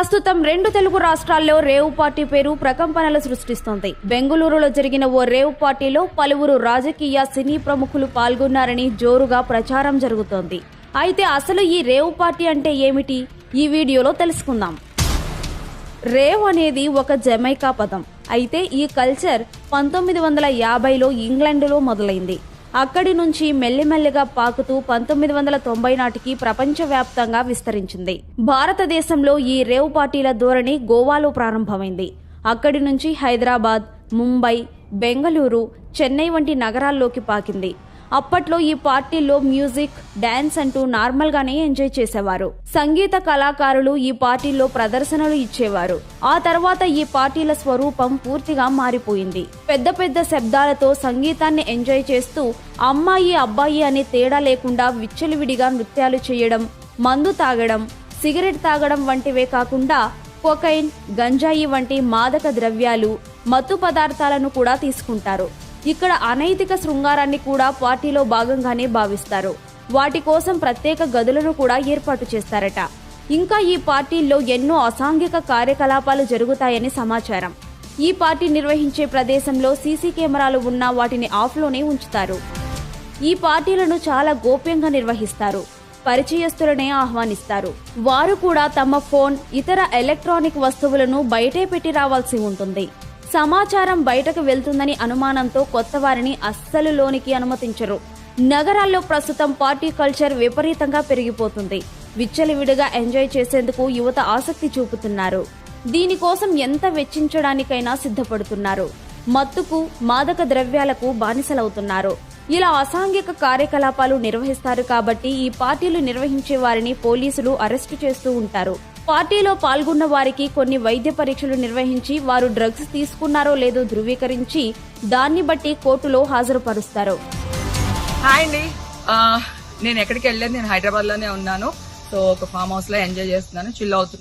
ప్రస్తుతం రెండు తెలుగు రాష్ట్రాల్లో రేవు పార్టీ పేరు ప్రకంపనలు సృష్టిస్తోంది. బెంగళూరులో జరిగిన ఓ రేవు పార్టీలో పలువురు రాజకీయ సినీ ప్రముఖులు పాల్గొన్నారని జోరుగా ప్రచారం జరుగుతోంది. అయితే అసలు ఈ రేవు పార్టీ అంటే ఏమిటి? ఈ వీడియోలో తెలుసుకుందాం. రేవ్ అనేది ఒక జమైకా పదం. అయితే ఈ కల్చర్ పంతొమ్మిది వందల యాభైలో ఇంగ్లాండులో మొదలైంది. అక్కడి నుంచి మెల్లిమెల్లిగా పాకుతూ పంతొమ్మిది వందల తొంభై నాటికి ప్రపంచవ్యాప్తంగా విస్తరించింది. భారతదేశంలో ఈ రేవ్ పార్టీల ధోరణి గోవాలో ప్రారంభమైంది. అక్కడి నుంచి హైదరాబాద్ ముంబై బెంగళూరు చెన్నై వంటి నగరాల్లోకి పాకింది. అప్పట్లో ఈ పార్టీల్లో మ్యూజిక్ డాన్స్ అంటూ నార్మల్గానే ఎంజాయ్ చేసేవారు. సంగీత కళాకారులు ఈ పార్టీల్లో ప్రదర్శనలు ఇచ్చేవారు. ఆ తర్వాత ఈ పార్టీల స్వరూపం పూర్తిగా మారిపోయింది. పెద్ద పెద్ద శబ్దాలతో సంగీతాన్ని ఎంజాయ్ చేస్తూ అమ్మాయి అబ్బాయి అనే తేడా లేకుండా విచ్చలివిడిగా నృత్యాలు చేయడం మందు తాగడం సిగరెట్ తాగడం వంటివే కాకుండా కొకైన్ గంజాయి వంటి మాదక ద్రవ్యాలు మత్తు పదార్థాలను కూడా తీసుకుంటారు. ఇక్కడ అనైతిక శృంగారాన్ని కూడా పార్టీలో భాగంగానే భావిస్తారు. వాటి కోసం ప్రత్యేక గదులను కూడా ఏర్పాటు చేస్తారట. ఇంకా ఈ పార్టీల్లో ఎన్నో అసాంఘిక కార్యకలాపాలు జరుగుతాయని సమాచారం. ఈ పార్టీ నిర్వహించే ప్రదేశంలో సీసీ కెమెరాలు ఉన్నా వాటిని ఆఫ్లోనే ఉంచుతారు. ఈ పార్టీలను చాలా గోప్యంగా నిర్వహిస్తారు. పరిచయస్తులనే ఆహ్వానిస్తారు. వారు కూడా తమ ఫోన్ ఇతర ఎలక్ట్రానిక్ వస్తువులను బయటే పెట్టి రావాల్సి ఉంటుంది. సమాచారం బయటకు వెళ్తుందని అనుమానంతో కొత్త వారిని అస్సలు లోనికి అనుమతించరు. నగరాల్లో ప్రస్తుతం పార్టీ కల్చర్ విపరీతంగా పెరిగిపోతుంది. విచ్చలివిడిగా ఎంజాయ్ చేసేందుకు యువత ఆసక్తి చూపుతున్నారు. దీనికోసం ఎంత వెచ్చించడానికైనా సిద్ధపడుతున్నారు. మత్తుకు మాదక ద్రవ్యాలకు బానిసలవుతున్నారు. ఇలా అసాంఘిక కార్యకలాపాలు నిర్వహిస్తారు కాబట్టి ఈ పార్టీలు నిర్వహించే వారిని పోలీసులు అరెస్టు చేస్తూ ఉంటారు. పార్టీలో పాల్గొన్న వారికి కొన్ని వైద్య పరీక్షలు నిర్వహించి వారు డ్రగ్స్ తీసుకున్నారో లేదో ధృవీకరించి దాన్ని బట్టి కోర్టులో హాజరుపరుస్తారు. హాయ్ అండి. నేను ఎక్కడికి వెళ్ళలేదు. నేను హైదరాబాద్లోనే ఉన్నాను. సో ఒక ఫామ్ హౌస్లో ఎంజాయ్ చేస్తున్నాను. చిల్ అవుతున్నాను.